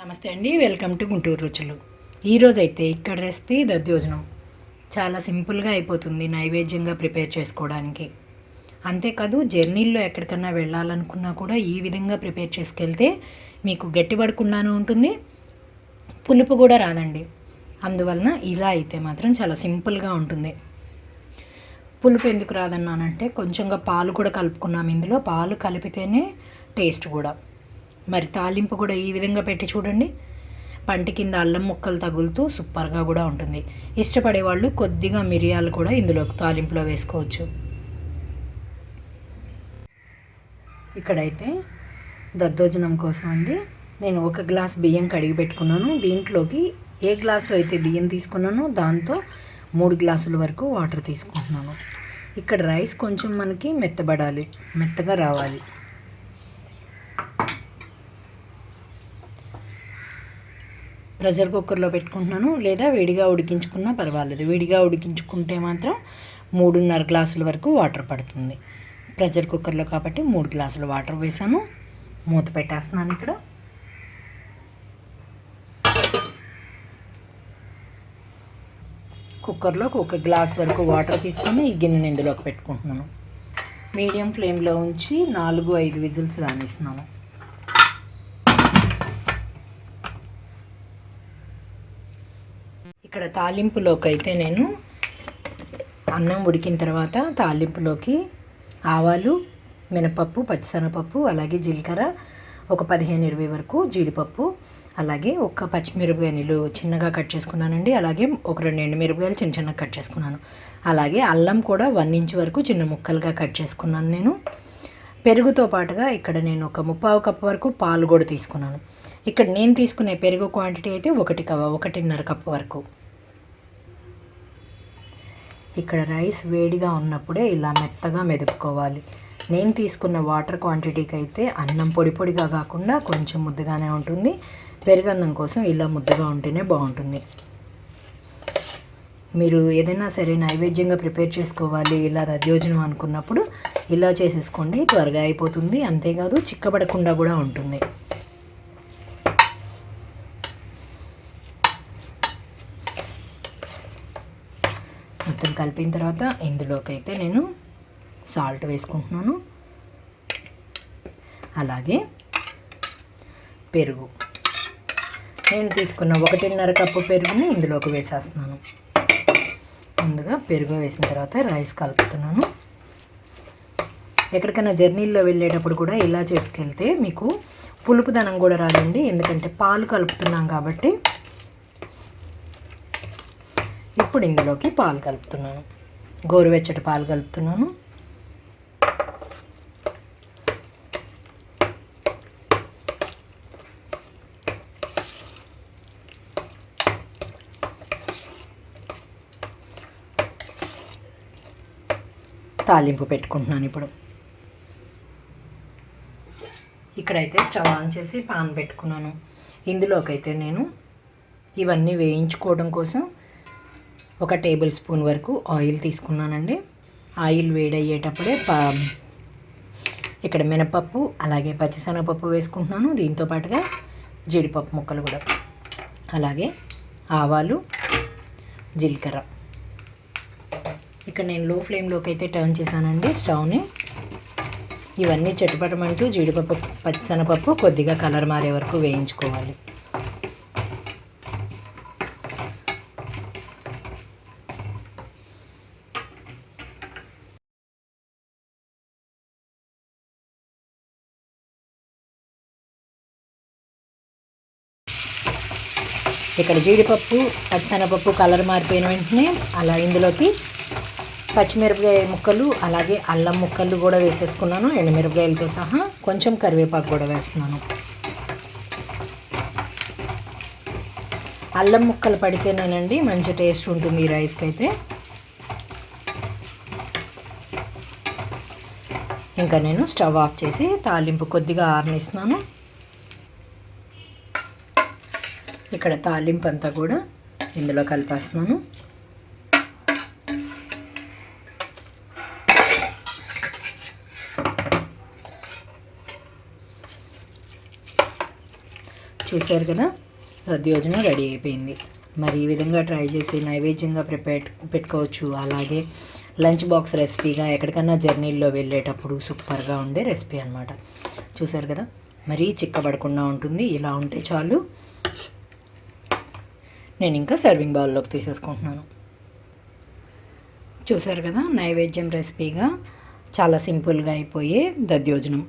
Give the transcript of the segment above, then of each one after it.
నమస్తే అండి welcome to Guntur రుచులు ఈరోజైతే ఇక్కడ రెసిపీ దద్యోజనం చాలా సింపుల్గా అయిపోతుంది నైవేద్యంగా ప్రిపేర్ చేసుకోవడానికి అంతేకాదు జర్నీల్లో ఎక్కడికన్నా వెళ్ళాలనుకున్నా కూడా ఈ విధంగా ప్రిపేర్ చేసుకెళ్తే మీకు గట్టిపడకుండానే ఉంటుంది పులుపు కూడా రాదండి అందువలన ఇలా అయితే మాత్రం చాలా సింపుల్గా ఉంటుంది పులుపు ఎందుకు రాదన్నానంటే కొంచెంగా పాలు కూడా కలుపుకున్నాం ఇందులో పాలు కలిపితేనే టేస్ట్ కూడా మరి తాలింపు కూడా ఈ విధంగా పెట్టి చూడండి పంట కింద అల్లం ముక్కలు తగులుతూ సూపర్గా కూడా ఉంటుంది ఇష్టపడే వాళ్ళు కొద్దిగా మిరియాలు కూడా ఇందులో తాలింపులో వేసుకోవచ్చు ఇక్కడైతే దద్దోజనం కోసం అండి నేను ఒక గ్లాస్ బియ్యం కడిగి పెట్టుకున్నాను దీంట్లోకి ఏ గ్లాస్లో అయితే బియ్యం తీసుకున్నానో దాంతో మూడు గ్లాసుల వరకు వాటర్ తీసుకుంటున్నాను ఇక్కడ రైస్ కొంచెం మనకి మెత్తబడాలి మెత్తగా రావాలి ప్రెషర్ కుక్కర్లో పెట్టుకుంటున్నాను లేదా వేడిగా ఉడికించుకున్నా పర్వాలేదు వేడిగా ఉడికించుకుంటే మాత్రం మూడున్నర గ్లాసుల వరకు వాటర్ పడుతుంది ప్రెషర్ కుక్కర్లో కాబట్టి మూడు గ్లాసులు వాటర్ వేసాను మూత పెట్టేస్తున్నాను ఇక్కడ కుక్కర్లోకి ఒక గ్లాస్ వరకు వాటర్ తీసుకొని ఈ గిన్నెని ఇందులోకి పెట్టుకుంటున్నాను మీడియం ఫ్లేమ్లో ఉంచి నాలుగు ఐదు విజిల్స్ రానిస్తున్నాను ఇక్కడ తాలింపులోకి అయితే నేను అన్నం ఉడికిన తర్వాత తాలింపులోకి ఆవాలు మినపప్పు పచ్చిశనగపప్పు అలాగే జీలకర్ర ఒక పదిహేను ఇరవై వరకు జీడిపప్పు అలాగే ఒక పచ్చిమిరపకాయలు చిన్నగా కట్ చేసుకున్నానండి అలాగే ఒక రెండు ఎండుమిరపకాయలు చిన్న చిన్నగా కట్ చేసుకున్నాను అలాగే అల్లం కూడా వన్ ఇంచ్ వరకు చిన్న ముక్కలుగా కట్ చేసుకున్నాను నేను పెరుగుతో పాటుగా ఇక్కడ నేను ఒక ముప్పావు కప్పు వరకు పాలు కూడా తీసుకున్నాను ఇక్కడ నేను తీసుకునే పెరుగు క్వాంటిటీ అయితే ఒకటి కవ ఒకటిన్నర కప్పు వరకు ఇక్కడ రైస్ వేడిగా ఉన్నప్పుడే ఇలా మెత్తగా మెదుపుకోవాలి నేను తీసుకున్న వాటర్ క్వాంటిటీకి అయితే అన్నం పొడి పొడిగా కాకుండా కొంచెం ముద్దగానే ఉంటుంది పెరుగన్నం కోసం ఇలా ముద్దగా ఉంటేనే బాగుంటుంది మీరు ఏదైనా సరే నైవేద్యంగా ప్రిపేర్ చేసుకోవాలి ఇలా దద్యోజనం అనుకున్నప్పుడు ఇలా చేసేసుకోండి త్వరగా అయిపోతుంది అంతేకాదు చిక్కబడకుండా కూడా ఉంటుంది మొత్తం కలిపిన తర్వాత ఇందులోకి అయితే నేను సాల్ట్ వేసుకుంటున్నాను అలాగే పెరుగు నేను తీసుకున్న ఒకటిన్నర కప్పు పెరుగుని ఇందులోకి వేసేస్తున్నాను ముందుగా పెరుగు వేసిన తర్వాత రైస్ కలుపుతున్నాను ఎక్కడికైనా జర్నీల్లో వెళ్ళేటప్పుడు కూడా ఇలా చేసుకెళ్తే మీకు పులుపుదనం కూడా రాదండి ఎందుకంటే పాలు కలుపుతున్నాం కాబట్టి ఇప్పుడు ఇందులోకి పాలు కలుపుతున్నాను గోరువెచ్చటి పాలు కలుపుతున్నాను తాలింపు పెట్టుకుంటున్నాను ఇప్పుడు ఇక్కడైతే స్టవ్ ఆన్ చేసి పాన్ పెట్టుకున్నాను ఇందులోకైతే నేను ఇవన్నీ వేయించుకోవడం కోసం ఒక టేబుల్ స్పూన్ వరకు ఆయిల్ తీసుకున్నానండి ఆయిల్ వేడయ్యేటప్పుడే పా ఇక్కడ మినపప్పు అలాగే పచ్చిశనగపప్పు వేసుకుంటున్నాను దీంతో పాటుగా జీడిపప్పు ముక్కలు కూడా అలాగే ఆవాలు జీలకర్ర ఇక్కడ నేను లో ఫ్లేమ్లోకి అయితే టర్న్ చేశానండి స్టవ్ని ఇవన్నీ చెట్టుపటమంటూ జీడిపప్పు పచ్చిశనగపప్పు కొద్దిగా కలర్ మారే వరకు వేయించుకోవాలి ఇక్కడ జీడిపప్పు పచ్చనపప్పు కలర్ మారిపోయిన వెంటనే అలా ఇందులోకి పచ్చిమిరపకాయ ముక్కలు అలాగే అల్లం ముక్కలు కూడా వేసేసుకున్నాను ఎండుమిరపకాయలతో సహా కొంచెం కరివేపాకు కూడా వేస్తున్నాను అల్లం ముక్కలు పడితేనేనండి మంచి టేస్ట్ ఉంటుంది ఈ రైస్కి అయితే ఇంకా నేను స్టవ్ ఆఫ్ చేసి తాలింపు కొద్దిగా ఆరనిస్తున్నాను ఇక్కడ తాలింపు అంతా కూడా ఇందులో కలిపేస్తున్నాను చూశారు కదా సద్యోజనం రెడీ అయిపోయింది మరి ఈ విధంగా ట్రై చేసి నైవేద్యంగా ప్రిపేర్ పెట్టుకోవచ్చు అలాగే లంచ్ బాక్స్ రెసిపీగా ఎక్కడికన్నా జర్నీల్లో వెళ్ళేటప్పుడు సూపర్గా ఉండే రెసిపీ అనమాట చూశారు కదా మరీ చిక్కబడకుండా ఉంటుంది ఇలా ఉంటే చాలు నేను ఇంకా సర్వింగ్ బౌల్లోకి తీసేసుకుంటున్నాను చూసారు కదా నైవేద్యం రెసిపీగా చాలా సింపుల్గా అయిపోయే దద్యోజనం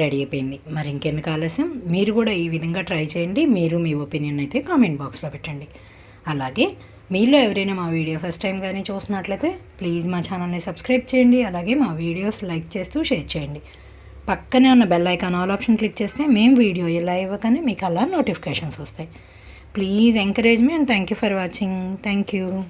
రెడీ అయిపోయింది మరి ఇంకెందుకు ఆలస్యం మీరు కూడా ఈ విధంగా ట్రై చేయండి మీరు మీ ఒపీనియన్ అయితే కామెంట్ బాక్స్లో పెట్టండి అలాగే మీలో ఎవరైనా మా వీడియో ఫస్ట్ టైం కానీ చూసినట్లయితే ప్లీజ్ మా ఛానల్ని సబ్స్క్రైబ్ చేయండి అలాగే మా వీడియోస్ లైక్ చేస్తూ షేర్ చేయండి పక్కనే ఉన్న bell icon all option click చేస్తే మేము వీడియో ఇలా ఇవ్వకనే మీకు అలా నోటిఫికేషన్స్ వస్తాయి Please encourage me and thank you for watching. Thank you.